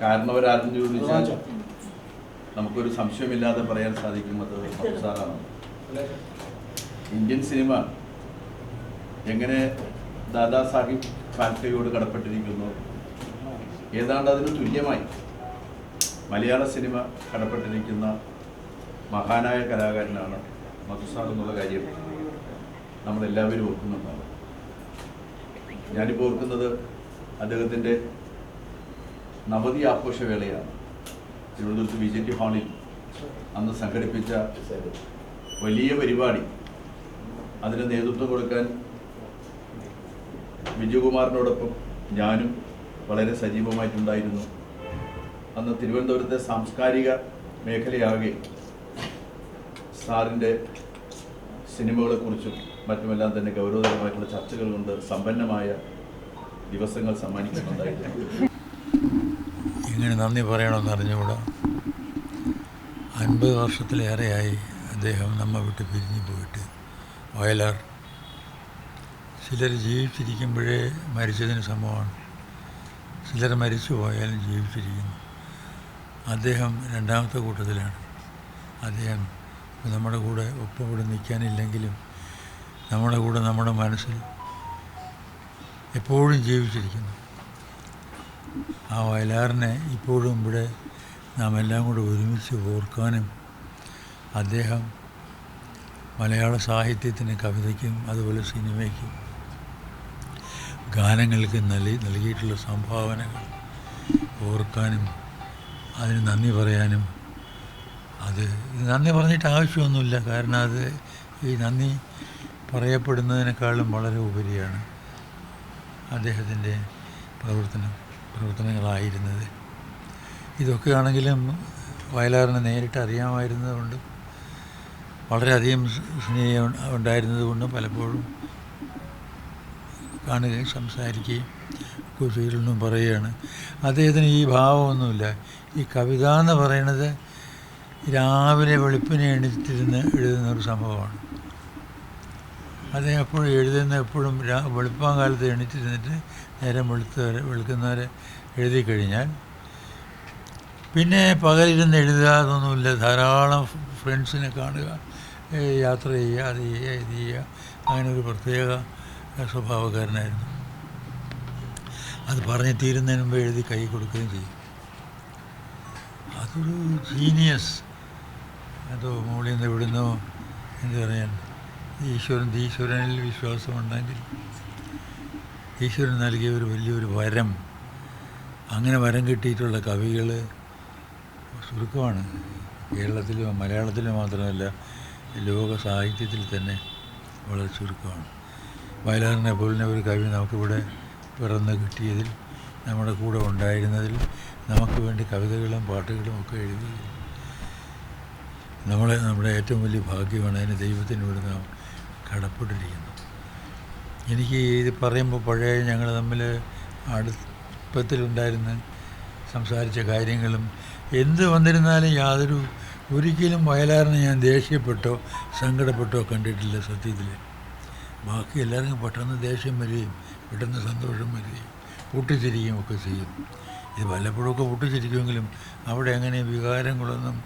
കാരണവരാരെന്ന് ചോദിച്ചാൽ നമുക്കൊരു സംശയമില്ലാതെ പറയാൻ സാധിക്കും അത് സാറാണ്. ഇന്ത്യൻ സിനിമ എങ്ങനെ ദാദാസാഹിബ് സാഹിബ് ഫാൽക്കെയോട് കടപ്പെട്ടിരിക്കുന്നു? ഏതാണ്ട് അതിന് തുല്യമായി മലയാള സിനിമ കടപ്പെട്ടിരിക്കുന്ന മഹാനായ കലാകാരനാണ് മധുസാർ എന്നുള്ള കാര്യം നമ്മളെല്ലാവരും ഓർക്കുന്നുണ്ടാവും. ഞാനിപ്പോൾ ഓർക്കുന്നത് അദ്ദേഹത്തിന്റെ നവതി ആഘോഷവേളയാണ്. തിരുവനന്തപുരത്ത് ബി ജെ ടി ഹാളിൽ അന്ന് സംഘടിപ്പിച്ച വലിയ പരിപാടി. അതിന് നേതൃത്വം കൊടുക്കാൻ വിജയകുമാറിനോടൊപ്പം ഞാനും വളരെ സജീവമായിട്ടുണ്ടായിരുന്നു. അന്ന് തിരുവനന്തപുരത്തെ സാംസ്കാരിക മേഖലയാകെ സാറിന്റെ സിനിമകളെക്കുറിച്ചും മറ്റുമെല്ലാം തന്നെ ഗൗരവതരമായിട്ടുള്ള ചർച്ചകൾ കൊണ്ട് സമ്പന്നമായ ദിവസങ്ങൾ സമ്മാനിക്കുന്നുണ്ടായിരുന്നു. എങ്ങനെ നന്ദി പറയണമെന്ന് അറിഞ്ഞുകൂടാ? അൻപത് വർഷത്തിലേറെയായി അദ്ദേഹം നമ്മെ വിട്ട് പിരിഞ്ഞു പോയിട്ട്. വയലാർ. ചിലർ ജീവിച്ചിരിക്കുമ്പോഴേ മരിച്ചതിന് സമമാണ്. ചിലർ മരിച്ചു പോയാലും ജീവിച്ചിരിക്കുന്നു. അദ്ദേഹം രണ്ടാമത്തെ കൂട്ടത്തിലാണ്. അദ്ദേഹം നമ്മുടെ കൂടെ ഒപ്പം ഇവിടെ നിൽക്കാനില്ലെങ്കിലും നമ്മുടെ കൂടെ നമ്മുടെ മനസ്സിൽ എപ്പോഴും ജീവിച്ചിരിക്കുന്നു. ആ വയലാറിനെ ഇപ്പോഴും ഇവിടെ നാം എല്ലാം കൂടെ ഒരുമിച്ച് ഓർക്കാനും അദ്ദേഹം മലയാള സാഹിത്യത്തിന് കവിതയ്ക്കും അതുപോലെ സിനിമയ്ക്കും ഗാനങ്ങൾക്ക് നൽകി നൽകിയിട്ടുള്ള സംഭാവനകൾ ഓർക്കാനും അതിന് നന്ദി പറയാനും അത് നന്ദി പറഞ്ഞിട്ട് ആവശ്യമൊന്നുമില്ല. കാരണം അത് ഈ നന്ദി പറയപ്പെടുന്നതിനേക്കാളും വളരെ ഉപരിയാണ് അദ്ദേഹത്തിന്റെ പ്രവർത്തനം. പ്രവർത്തനങ്ങളായിരുന്നത്. ഇതൊക്കെ ആണെങ്കിലും വയലാറിനെ നേരിട്ട് അറിയാമായിരുന്നതുകൊണ്ട് വളരെയധികം സ്നേഹം ഉണ്ടായിരുന്നതുകൊണ്ടും പലപ്പോഴും കാണുകയും സംസാരിക്കുകയും ചെയ്യലൊന്നും പറയുകയാണ്. അദ്ദേഹത്തിന് ഈ ഭാവമൊന്നുമില്ല. ഈ കവിത എന്ന് പറയുന്നത് രാവിലെ വെളുപ്പിനെ എണീറ്റിരുന്ന് എഴുതുന്ന ഒരു സംഭവമാണ്. അദ്ദേഹം എപ്പോഴും എഴുതുന്ന എപ്പോഴും വെളുപ്പം കാലത്ത് എണീറ്റിരുന്നിട്ട് നേരം വെളുത്തവരെ വെളുക്കുന്നവരെ എഴുതി കഴിഞ്ഞാൽ പിന്നെ പകലിരുന്ന് എഴുതുക എന്നൊന്നുമില്ല ധാരാളം ഫ്രണ്ട്സിനെ കാണുക യാത്ര ചെയ്യുക അത് ചെയ്യുക ഇത് ചെയ്യുക. അങ്ങനെ ഒരു പ്രത്യേക സ്വഭാവക്കാരനായിരുന്നു. അത് പറഞ്ഞു തീരുന്നതിന് മുമ്പ് എഴുതി കൈ കൊടുക്കുകയും ചെയ്യും. അതൊരു ജീനിയസ് അതോ മുകളിൽ നിന്ന് വിടുന്നോ എന്ത് പറയാൻ ഈശ്വരൻ ഈശ്വരനിൽ വിശ്വാസമുണ്ടെങ്കിൽ ഈശ്വരൻ നൽകിയ ഒരു വലിയൊരു വരം. അങ്ങനെ വരം കിട്ടിയിട്ടുള്ള കവികൾ ചുരുക്കമാണ്. കേരളത്തിലും മലയാളത്തിലും മാത്രമല്ല ലോക സാഹിത്യത്തിൽ തന്നെ വളരെ ചുരുക്കമാണ്. വയലാറിനെ പോലിനെ ഒരു കവി നമുക്കിവിടെ പിറന്ന് കിട്ടിയതിൽ നമ്മുടെ കൂടെ ഉണ്ടായിരുന്നതിൽ നമുക്ക് വേണ്ടി കവിതകളും പാട്ടുകളും ഒക്കെ എഴുതി നമ്മളെ നമ്മുടെ ഏറ്റവും വലിയ ഭാഗ്യമാണ് അതിന് ദൈവത്തിന് നാം കടപ്പെട്ടിരിക്കുന്നു. എനിക്ക് ഇത് പറയുമ്പോൾ പഴയ ഞങ്ങൾ തമ്മിൽ അടുപ്പത്തിലുണ്ടായിരുന്ന സംസാരിച്ച കാര്യങ്ങളും എന്ത് വന്നിരുന്നാലും യാതൊരു ഒരിക്കലും വയലാറിനെ ഞാൻ ദേഷ്യപ്പെട്ടോ സങ്കടപ്പെട്ടോ കണ്ടിട്ടില്ല സത്യത്തിൽ. ബാക്കി എല്ലാവർക്കും പെട്ടെന്ന് ദേഷ്യം വരികയും പെട്ടെന്ന് സന്തോഷം വരികയും പൊട്ടിച്ചിരിക്കുകയും ഒക്കെ ചെയ്യും. ഇത് വല്ലപ്പോഴൊക്കെ പൊട്ടിച്ചിരിക്കുമെങ്കിലും അവിടെ അങ്ങനെ വികാരങ്ങളൊന്നും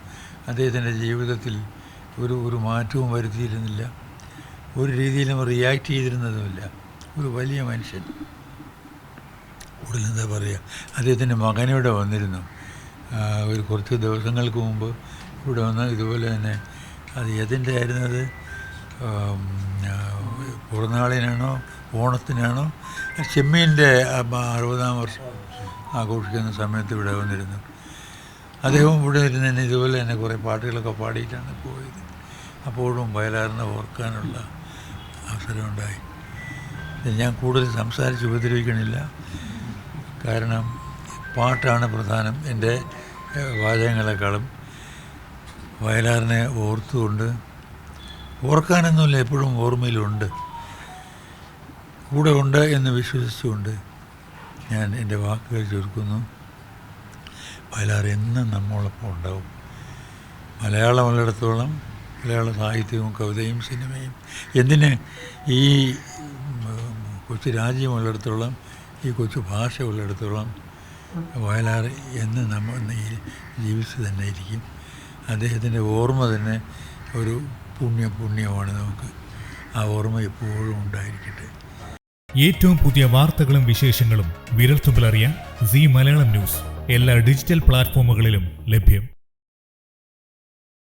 അദ്ദേഹത്തിന്റെ ജീവിതത്തിൽ ഒരു ഒരു മാറ്റവും വരുത്തിയിരുന്നില്ല. ഒരു രീതിയിലും റിയാക്ട് ചെയ്തിരുന്നതുമില്ല. ഒരു വലിയ മനുഷ്യൻ. കൂടുതൽ എന്താ പറയുക അദ്ദേഹത്തിന്റെ മകനിവിടെ വന്നിരുന്നു. ഒരു കുറച്ച് ദിവസങ്ങൾക്ക് മുമ്പ് ഇവിടെ വന്ന് ഇതുപോലെ തന്നെ അത് ഏതിന്റെ ആയിരുന്നത് പുറന്നാളിനാണോ ഓണത്തിനാണോ ചെമ്മീന്റെ അറുപതാം വർഷം ആഘോഷിക്കുന്ന സമയത്ത് ഇവിടെ വന്നിരുന്നു. അദ്ദേഹം ഇവിടെ ഇരുന്ന് തന്നെ ഇതുപോലെ തന്നെ കുറേ പാട്ടുകളൊക്കെ പാടിയിട്ടാണ് പോയത്. അപ്പോഴും വയലാറിനെ ഓർക്കാനുള്ള അവസരമുണ്ടായി ഞാൻ കൂടുതൽ സംസാരിച്ച് ഉപദ്രവിക്കണില്ല. കാരണം പാട്ടാണ് പ്രധാനം എന്റെ വാചകങ്ങളെക്കാളും. വയലാറിനെ ഓർത്തുകൊണ്ട് ഓർക്കാനൊന്നുമില്ല എപ്പോഴും ഓർമ്മയിലുണ്ട്. കൂടെ ഉണ്ട് എന്ന് വിശ്വസിച്ചുകൊണ്ട് ഞാൻ എന്റെ വാക്കുകൾ ചുരുക്കുന്നു. വയലാർ എന്നും ഉണ്ടാവും. മലയാളം ഉള്ളിടത്തോളം മലയാള സാഹിത്യവും കവിതയും സിനിമയും എന്തിന് ഈ കൊച്ചു രാജ്യമുള്ളിടത്തോളം ഈ കൊച്ചു ഭാഷ ഉള്ളിടത്തോളം വയലാർ എന്ന് നമ്മൾ ജീവിച്ചു തന്നെ ഇരിക്കും. അദ്ദേഹത്തിന്റെ ഓർമ്മ തന്നെ ഒരു പുണ്യ പുണ്യമാണ് നമുക്ക്. ആ ഓർമ്മ എപ്പോഴും ഉണ്ടായിരിക്കട്ടെ. ഏറ്റവും പുതിയ വാർത്തകളും വിശേഷങ്ങളും വിരൽത്തുമ്പിലറിയാൻ സി മലയാളം ന്യൂസ്. എല്ലാ ഡിജിറ്റൽ പ്ലാറ്റ്ഫോമുകളിലും ലഭ്യം.